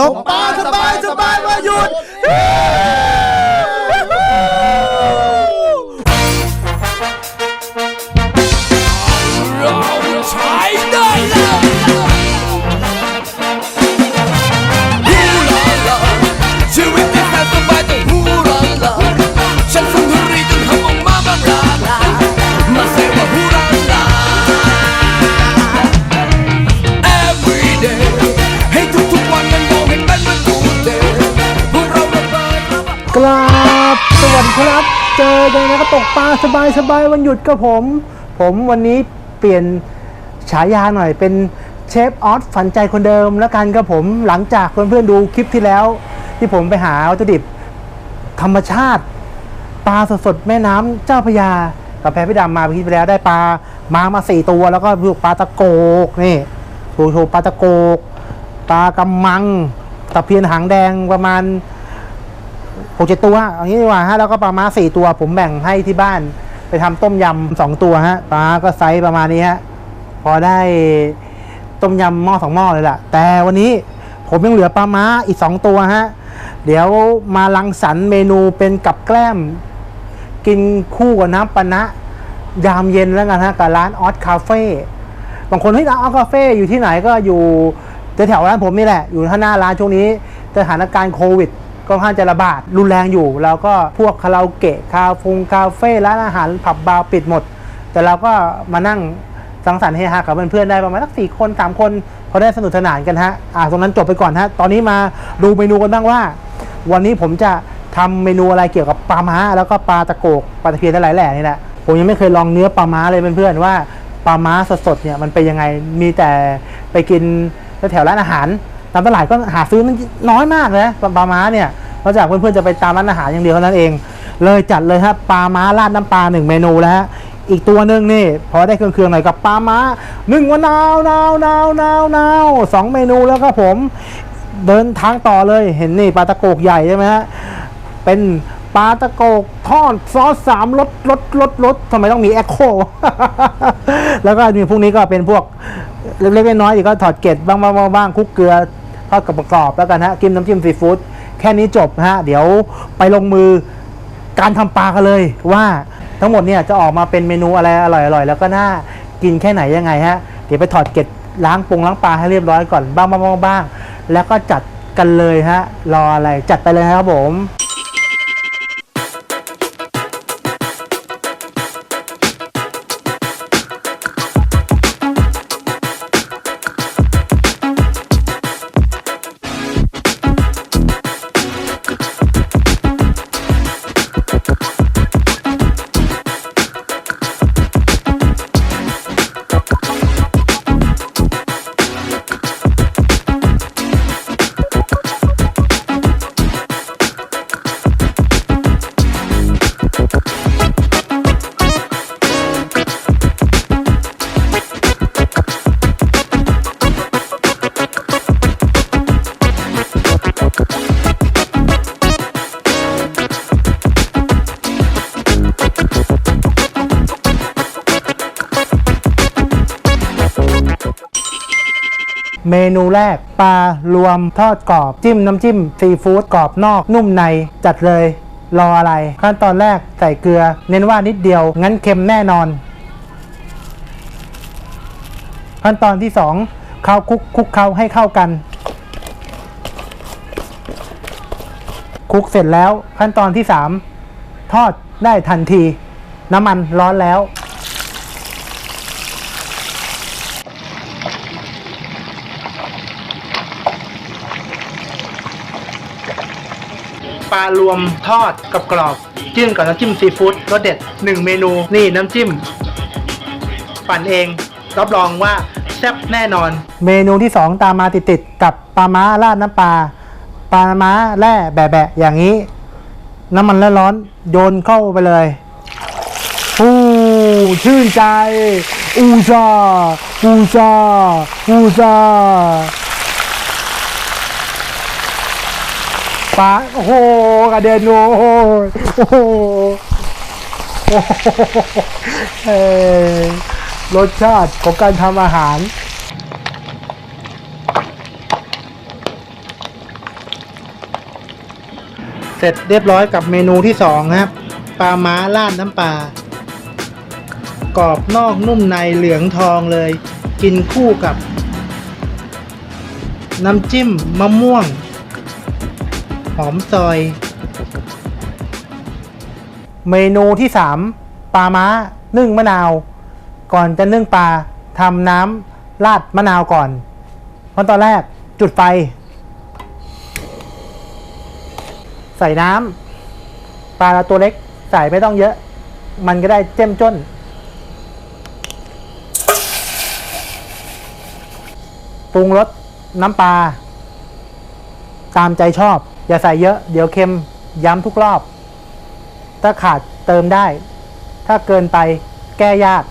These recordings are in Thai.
ตกปลาสบายสบายมาหยุด เราใช้ได้แล้วฮูลาลาชีวิตที่แสนสบายต้องฮูลาลาฉันสุนทรีจนทำออกมาบางลาลามาเซว่าฮูลาลา กราบสวัสดีครับ เจอกันนะครับตกปลาสบายสบายวันหยุดกับผม ผมวันนี้เปลี่ยนฉายาหน่อยเป็นเชฟออสฝันใจคนเดิมแล้วกันครับผมหลังจากเพื่อนๆดูคลิปที่แล้ว ที่ผมไปหาวัตถุดิบ ธรรมชาติ ปลาสดๆแม่น้ำเจ้าพระยากับแพรพี่ดำมาพี่ไปแล้วได้ปลามามาสี่ตัวแล้วก็พวกปลาตะโกกนี่โชว์โชว์ปลาตะโกกปลากำมังตะเพียนหางแดงประมาณ หกเจ็ดตัวอางนี้ดีกว่าฮะแล้วก็ปลาม้าสี่ตัว ผมแบ่งให้ที่บ้าน ไปทำต้มยำสองตัวฮะปลาก็ไซส์ประมาณนี้ฮะพอได้ต้มยำหม้อสองหม้อเลยล่ะ แต่วันนี้ผมยังเหลือปลาม้าอีกสองตัวฮะเดี๋ยวมาลังสรรเมนูเป็นกับแกล้ม กินคู่กับน้ำปานะ ยามเย็นแล้วกันฮะกับร้านออสคาเฟ่บางคนเฮ้ยร้านออสคาเฟ่อยู่ที่ไหนก็อยู่แถวๆร้านผมนี่แหละ อยู่ข้างหน้าร้านช่วงนี้สถานการณ์โควิด ก็ค่อนจะระบาดรุนแรงอยู่ แล้วก็พวกคาราโอเกะคาฟงคาเฟ่ร้านอาหารผับบาร์ปิดหมด แต่เราก็มานั่งสังสรรค์เฮฮากับเพื่อนๆได้ประมาณสักสี่คนสามคนพอได้สนุกสนานกันฮะอ่าตรงนั้นจบไปก่อนฮะตอนนี้มาดูเมนูกันบ้างว่า วันนี้ผมจะทำเมนูอะไรเกี่ยวกับปลาม้า แล้วก็ปลาตะโกกปลาตะเพียนหลายแหล่นี่แหละผมยังไม่เคยลองเนื้อปลาม้าเลยเพื่อนๆว่าปลาม้าสดๆเนี่ยมันเป็นยังไงมีแต่ไปกินแถวๆร้านอาหาร ตามตลาดก็หาซื้อมันน้อยมากนะปลาม้าเนี่ยนอกจากเพื่อนๆจะไปตามร้านอาหารอย่างเดียวเท่านั้นเอง เลยจัดเลยครับปลาม้าราดน้ำปลาหนึ่งเมนูแล้วฮะอีกตัวหนึ่งนี่พอได้เครื่องๆหน่อยกับปลาม้าหนึ่งมะนาว นาว นาว นาว นาวสองเมนูแล้วครับผมเดินทางต่อเลยเห็นนี่ปลาตะโกกใหญ่ใช่ไหมฮะเป็นปลาตะโกกทอดซอสสามรสรสรสรสทำไมต้องมีแอคโคแล้วก็มีพวกนี้ก็เป็นพวกเล็กๆน้อยๆอีกก็ถอดเกล็ดบ้างบ้างบ้างคลุกเกลือ อดกับประกอบแล้วกันฮะกินน้ำจิ้มซีฟู้ดแค่นี้จบนะฮะเดี๋ยวไปลงมือการทำปลากันเลยว่าทั้งหมดเนี่ยจะออกมาเป็นเมนูอะไรอร่อยๆ แล้วก็น่ากินแค่ไหนยังไงฮะเดี๋ยวไปถอดเกล็ดล้างปรุงล้างปลาให้เรียบร้อยก่อนบ้างบ้างบ้างบ้างแล้วก็จัดกันเลยฮะรออะไรจัดไปเลยครับผม เมนูแรก ปลารวมทอดกรอบ จิ้มน้ำจิ้มซีฟู้ดกรอบนอกนุ่มในจัดเลยรออะไร ขั้นตอนแรกใส่เกลือ เน้นว่านิดเดียว งั้นเค็มแน่นอน ขั้นตอนที่สองเข้าคุกคุกเคล้าให้เข้ากัน คุกเสร็จแล้วขั้นตอนที่สามทอดได้ทันที น้ำมันร้อนแล้ว ปลารวมทอดกับกรอบจิ้มกับน้ำจิ้มซีฟู้ดรสเด็ดหนึ่งเมนูนี่น้ำจิ้ม ปั่นเอง รับรองว่าแซ่บแน่นอน เมนูที่สองตามมาติดๆกับปลาม้าราดน้ำปลาปลาม้าแร่แบะๆอย่างนี้ น้ำมันร้อนๆโยนเข้าไปเลยอู้ชื่นใจอูซาอูซาอูซา ปลาโอ้โหกระเด็นโอ้โหโอ้โหโอ้โหเอ่อรสชาติของการทำอาหารเสร็จเรียบร้อยกับเมนูที่สองครับปลาม้าราดน้ำปลากรอบนอกนุ่มในเหลืองทองเลย กินคู่กับ น้ำจิ้มมะม่วง หอมซอย เมนูที่สามปลาม้านึ่งมะนาว ก่อนจะนึ่งปลาทำน้ำราดมะนาวก่อนเพราะตอนแรกจุดไฟ ใส่น้ำปลาเราตัวเล็กใส่ไม่ต้องเยอะ มันก็ได้เจ้มจ้นปรุงรสน้ำปลา ตามใจชอบ อย่าใส่เยอะเดี๋ยวเค็มย้ำทุกรอบ ถ้าขาดเติมได้ ถ้าเกินไปแก้ยาก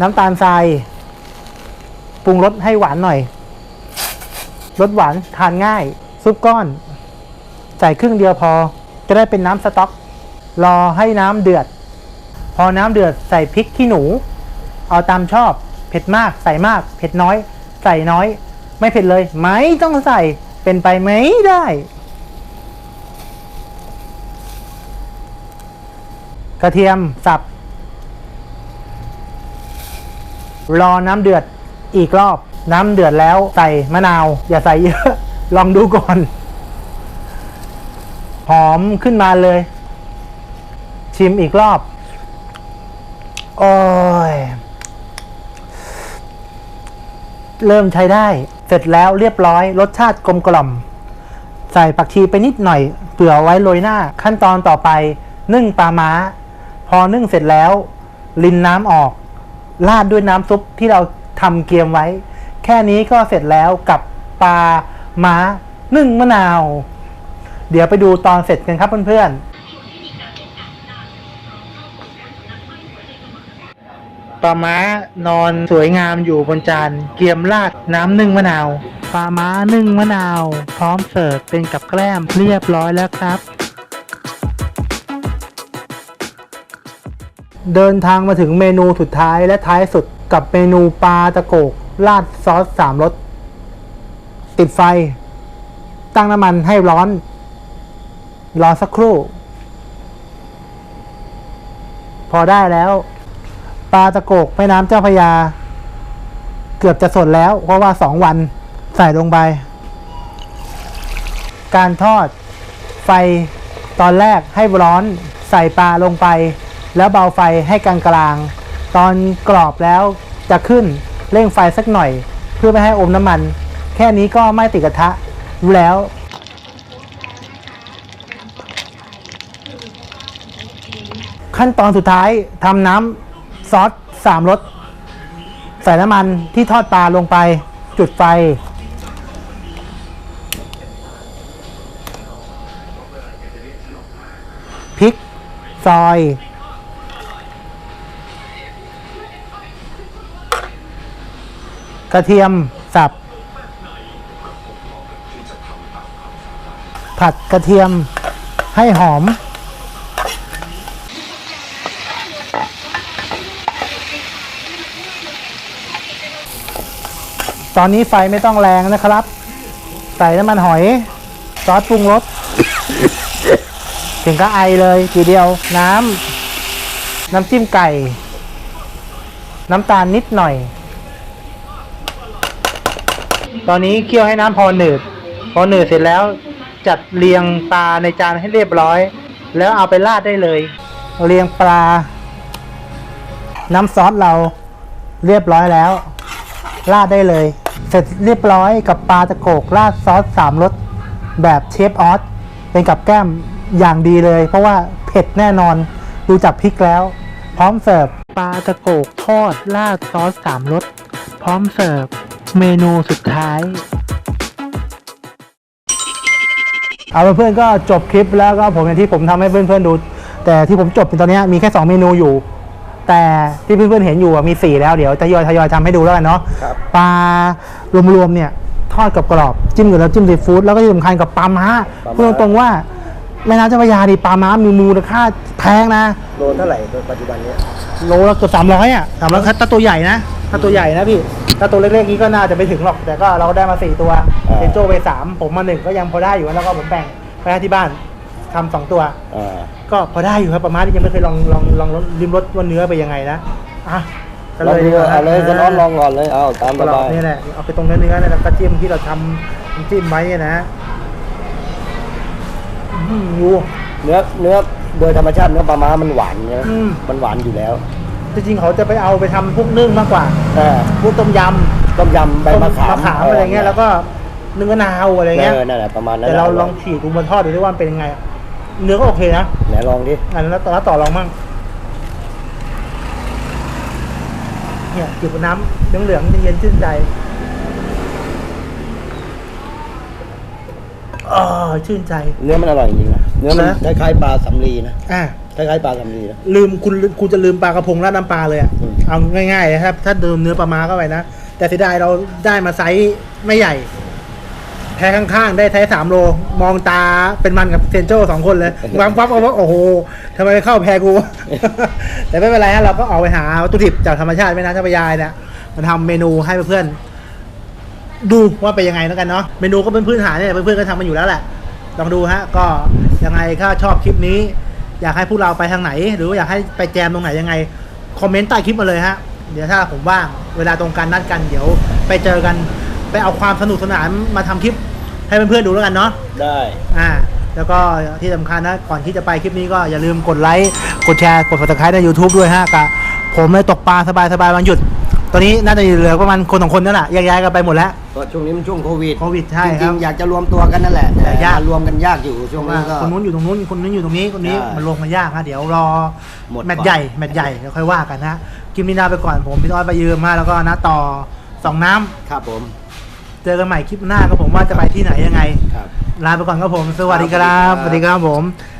น้ำตาลทรายปรุงรสให้หวานหน่อยรสหวานทานง่าย ซุปก้อน ใส่ครึ่งเดียวพอ จะได้เป็นน้ำสต๊อก รอให้น้ำเดือด พอน้ำเดือดใส่พริกขี้หนู เอาตามชอบ เผ็ดมากใส่มาก เผ็ดน้อย ใส่น้อย ไม่เผ็ดเลย ไม่ต้องใส่เป็นไปไม่ได้ กระเทียมสับ รอน้ำเดือดอีกรอบ น้ำเดือดแล้วใส่มะนาว อย่าใส่เยอะ ลองดูก่อน หอมขึ้นมาเลย ชิมอีกรอบ โอ้ย เริ่มใช้ได้ เสร็จแล้วเรียบร้อยรสชาติกลมกล่อม ใส่ผักชีไปนิดหน่อยเผื่อไว้โรยหน้า ขั้นตอนต่อไป นึ่งปลาม้า พอนึ่งเสร็จแล้ว ลินน้ำออก ราดด้วยน้ำซุปที่เราทำเกียมไว้ แค่นี้ก็เสร็จแล้วกับปลาม้านึ่งมะนาว เดี๋ยวไปดูตอนเสร็จกันครับเพื่อนๆ ปลาม้านอนสวยงามอยู่บนจานเกียมราดน้ำนึ่งมะนาวปลาม้านึ่งมะนาว พร้อมเสิร์ฟเป็นกับแกล้มเรียบร้อยแล้วครับ เดินทางมาถึงเมนูสุดท้ายและท้ายสุดกับเมนูปลาตะโกกราดซอสสามรสติดไฟ ตั้งน้ำมันให้ร้อน รอสักครู่ พอได้แล้ว ปลาตะโกกแม่น้ำเจ้าพยา เกือบจะสดแล้ว เพราะว่าสองวันใส่ลงไป การทอดไฟตอนแรกให้ร้อนใส่ปลาลงไป แล้วเบาไฟให้กลางกลางตอนกรอบแล้วจะขึ้นเร่งไฟสักหน่อย เพื่อไม่ให้อมน้ำมัน แค่นี้ก็ไม่ติดกระทะรู้แล้วขั้นตอนสุดท้ายทำน้ำ ซอสสามรสใส่น้ำมันที่ทอดปลาลงไปจุดไฟ พริก ซอย กระเทียมสับ ผัดกระเทียมให้หอม ตอนนี้ไฟไม่ต้องแรงนะครับ ใส่น้ำมันหอย ซอสปรุงรส ถึงก็ไอเลยทีเดียว น้ำ น้ำจิ้มไก่ น้ำตาลนิดหน่อย ตอนนี้เคี่ยวให้น้ำพอหนืด พอหนืดเสร็จแล้วจัดเรียงปลาในจานให้เรียบร้อย แล้วเอาไปราดได้เลย เรียงปลา น้ำซอสเราเรียบร้อยแล้ว ราดได้เลย เสร็จเรียบร้อยกับปลาตะโกกราดซอสสามรสแบบเชฟออสเป็นกับแก้มอย่างดีเลย เพราะว่าเผ็ดแน่นอนดูจากพริกแล้ว พร้อมเสิร์ฟปลาตะโกกทอดราดซอสสามรสพร้อมเสิร์ฟเมนูสุดท้าย เอาเพื่อนๆก็จบคลิปแล้วก็ผมอย่างที่ผมทำให้เพื่อนๆดู แต่ที่ผมจบตอนนี้มีแค่ 2 เมนูอยู่ แต่ที่เพื่อนๆเห็นอยู่อะมี4แล้วเดี๋ยวทยอยทยอยทำให้ดูแล้วกันเนาะครับ ปลารวมๆเนี่ยทอดกับกรอบๆจิ้มกับน้ำจิ้มซีฟู้ดแล้วก็ที่สำคัญกับปลาม้าปลาม้าพูดตรงๆว่าแม่น้ำเจ้าพระยาดีปลาม้ามีมูลค่าแพงนะ โลเท่าไหร่โดยปัจจุบันเนี้ยโลละเกือบสามร้อยอะสามร้อยถ้าตัวใหญ่นะ ถ้าตัวใหญ่นะพี่ ถ้าตัวเล็กๆนี้ก็น่าจะไม่ถึงหรอก แต่ก็เราได้มาสี่ตัวอ่าเอนโจไปสามผมมาหนึ่งก็ยังพอได้อยู่แล้วก็ผมแบ่งไปให้ที่บ้าน ทำสองตัว อ่า ก็พอได้อยู่ครับประมาณนี้ยังไม่เคยลองลองลองริมรสว่าเนื้อไปยังไงนะอะก็ลองดูดีกว่าเอาเลยจะน้องลองก่อนเลย เอาตามสก็ลอบางยนี่แหละเอาไปตรงเนื้อเนื้อเนี่ยแล้วก็จิ้มที่เราทำน้ำจิ้มไว้เนี่ยนะอื้อหือเนื้อเนื้อโดยธรรมชาติเนื้อปลาม้ามันหวานใช่ไหมอืม มันหวานอยู่แล้วจริงๆเขาจะไปเอาไปทำพวกนึ่งมากกว่าอ่าพวกต้มยำต้มยำใบมะขามมะขามอะไรเงี้ยแล้วก็นึ่งมะนาวอะไรเงี้ย เออนั่นแหละประมาณนั้นแต่เราลองฉีกดูบนทอดดูดิว่ามันเป็นยังไง เนื้อก็โอเคนะไหนลองดิอันนั้นแล้วต่อแล้วต่อลองมั่งเนี่ยจิบน้ำเหลืองๆเย็นๆชื่นใจอ๋อชื่นใจ เนื้อมันอร่อยจริงๆนะเนื้อมันนะ คล้ายๆปลาสำลีนะอะคล้ายๆปลาสำลีนะ ลืมคุณคุณจะลืมปลากระพงราดน้ำปลาเลยอะอืม เอาง่ายๆนะครับ ถ้าเดิมเนื้อปลามาเข้าไปนะ แต่เสียดายเราได้มาไซส์ไม่ใหญ่แพ้ข้างๆ ได้ไซส์สามโล มองตาเป็นมันกับเซนโจสองคนเลย วางปั๊บเอาว่าโอ้โหทำไมเข้าแพ้กู แต่ไม่เป็นไรฮะเราก็ออกไปหาวัตถุดิบจากธรรมชาติไม่นะเจ้าพระยายเนี่ยมาทำเมนูให้เพื่อนๆดูว่าเป็นยังไงแล้วกันเนาะเมนูก็เป็นพื้นฐานเนี่ยเพื่อนๆก็ทำมันอยู่แล้วแหละลองดูฮะ ก็ยังไงถ้าชอบคลิปนี้ อยากให้พวกเราไปทางไหน หรือว่าอยากให้ไปแจมตรงไหนยังไงคอมเมนต์ใต้คลิปมาเลยฮะเดี๋ยวถ้าผมว่างเวลาตรงกันนัดกันเดี๋ยวไปเจอกันไปเอาความสนุกสนานมาทำคลิป ให้เพื่อนๆดูแล้วกันเนาะได้อ่าแล้วก็ที่สำคัญนะ ก่อนที่จะไปคลิปนี้ก็อย่าลืมกดไลค์ กดแชร์ กด subscribe ใน YouTube ด้วยฮะกับผมเลยตกปลาสบายๆวันหยุด ตอนนี้น่าจะเหลือประมาณคนสองคนนั่นแหละแยกย้ายกันไปหมดแล้ว ก็ช่วงนี้มันช่วงโควิดโควิดใช่จคริรังบๆอยากจะรวมตัวกันนั่นแหละแต่ยากรวมกันยากอยู่ช่วงนี้ว่าก็ คนนู้นอยู่ตรงนู้นคนนี้อยู่ตรงนี้คนนี้ใช่มันลงมายากฮะเดี๋ยวรอหมดแมตช์ก่อนใหญ่แมตช์ใหญ่เดี๋ยวค่อยว่ากันนะกิมมินาไปก่อนผมพี่ต้อยไปยืมมาแล้วก็นะต่อสองน้ำ ครับผม เจอกันใหม่คลิปหน้าก็ผมว่าจะไปที่ไหนยังไง ครับ ลาไปก่อนครับผม สวัสดีครับครับสวัสดีครับผมค